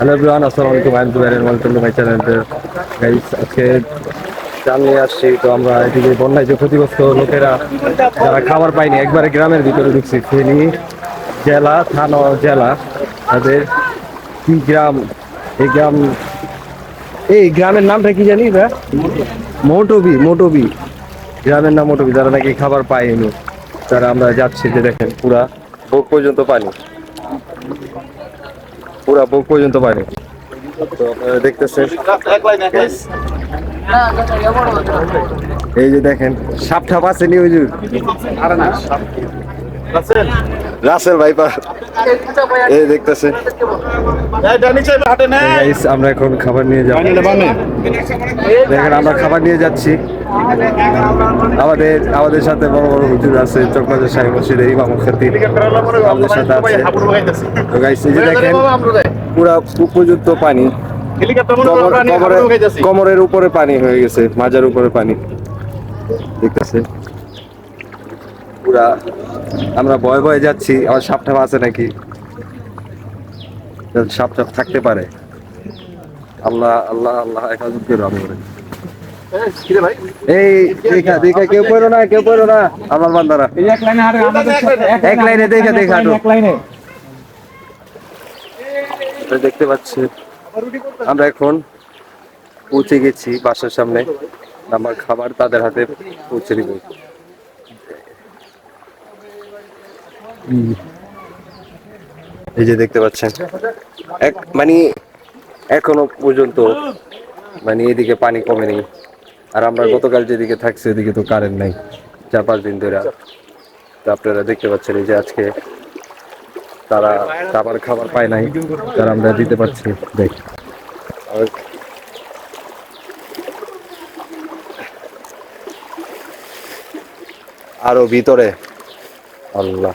Hello everyone, আসসালামু আলাইকুম। I am Zubair and welcome to my channel আজকে চাল নিয়ে আসছি। তো আমরা এদিকে বন্যায় যে ক্ষতিগ্রস্ত লোকেরা, যারা খাবার পায়নি, একবারে গ্রামের ভিতরে ঢুকছি। ফেনী জেলা, থানা জেলা, তাদের কি গ্রাম? এই গ্রাম, এই গ্রামের নামটা কি জানি ভাই? মোটবি মোটবি। গ্রামের নাম মোটবি, যারা নাকি খাবার পায়নি, তারা আমরা যাচ্ছি যে দেখেন, পুরা বুক পর্যন্ত পানি। পুরা বুক পর্যন্ত পানি তো আপনারা এই যে দেখেন সাপ ঠাপ আছে নি হুজুর রাসেল ভাইপা। এই দেখতেছেন। গাইস আমরা এখন খাবার নিয়ে যাব। দেখেন, আমরা খাবার নিয়ে যাচ্ছি। আমাদের আমাদের সাথে বড় বড় হুজুর আছে, চকবাজার সাহেব মসজিদের ইমাম খতিব। আমাদের সাথে আছে। গাইস যে দেখেন পুরা পর্যন্ত পানি। কমরের উপরে পানি হয়ে গেছে মাজার উপরে পানি। দেখতেছে। পুরা আমরা ভয়ে ভয়ে যাচ্ছি আবার সাপ টাপ আছে নাকি? সাপ টাপ থাকতে পারে। আল্লাহ আল্লাহ আল্লাহ হেফাজত করো আমি এই দেখা দেখা কেউ পড়ো না কেউ পড়ো না। আমার বান্দারা। এক লাইনে দেখে দেখে হাঁটো। তো দেখতে পাচ্ছি আমরা এখন পৌঁছে গেছি বাসার সামনে। আমার খাবার তাদের হাতে পৌঁছে দিব। এই যে দেখতে পাচ্ছেন, এক মানে এখনও পর্যন্ত মানে এদিকে পানি কমেনি। আর আমরা গতকাল যেদিকে থাকছি, ওদিকে তো কারেন্ট নাই, চার পাঁচ দিন ধরে। তো আপনারা দেখতে পাচ্ছেন এই যে আজকে তারা খাবার খাবার পায় নাই তারা আমরা দিতে পারছি দেখ। আরও ভিতরে। আল্লাহ।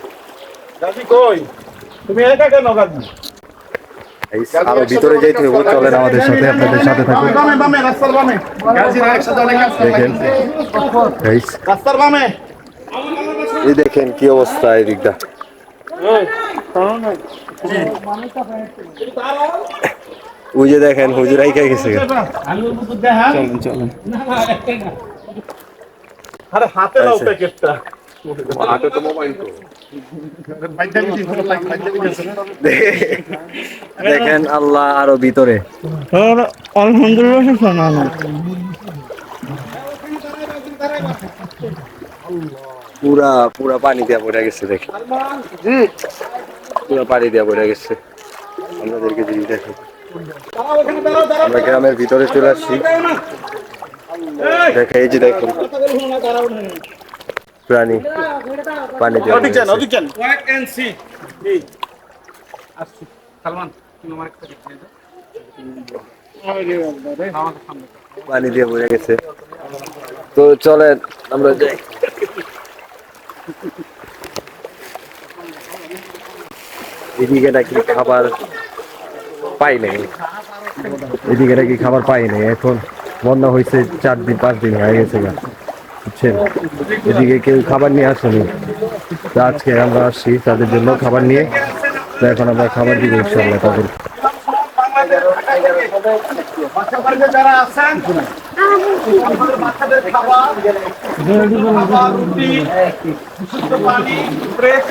তুমি একা কেন আরও ভিতরে যাইতে হবে চলেন আমাদের সাথে আপনাদের সাথে থাকুন। দেখেন। রাস্তার বামে। এই দেখেন কি অবস্থা এই দিকটা। ওই যে দেখেন হুজুর আইকা গেছে চলেন চলেন। আরে হাতে নাও প্যাকেটটা। হাতে তো মোবাইল তো। বাইকটা কি দিন বাইকটা কি দিন দেখেন আল্লাহ আরও ভিতরে। আলহামদুলিল্লাহ পুরা পুরা পানি দিয়া পড়ে গেছে দেখেন পুরা পানি দিয়া পড়ে গেছে। আমাদেরকে জিনিস দেখেন আমরা গ্রামের ভিতরে চলে আসছি। দেখে এই যে দেখুন প্রাণী পানি দেখে পানি দিয়ে পড়ে গেছে। তো চলেন আমরা যাই। এদিকে নাকি খাবার পাই নাই। এদিকে নাকি খাবার পাই নাই, এখন বন্যা হয়েছে চার দিন, পাঁচ দিন হয়ে গেছে গা, বুঝছেন? এদিকে কেউ খাবার নিয়ে আসেনি। আজকে আমরা আসছি তাদের জন্য খাবার নিয়ে এখন আমরা খাবার দিব ইনশাল্লাহ তাদের। যারা বাচ্চাদের বিশুদ্ধ পানি ফ্রেশ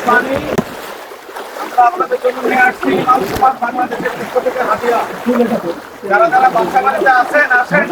আপনাদের জন্য নিয়ে আসছি। যারা যারা বাচ্চা বাড়িতে আছেন, আসেন।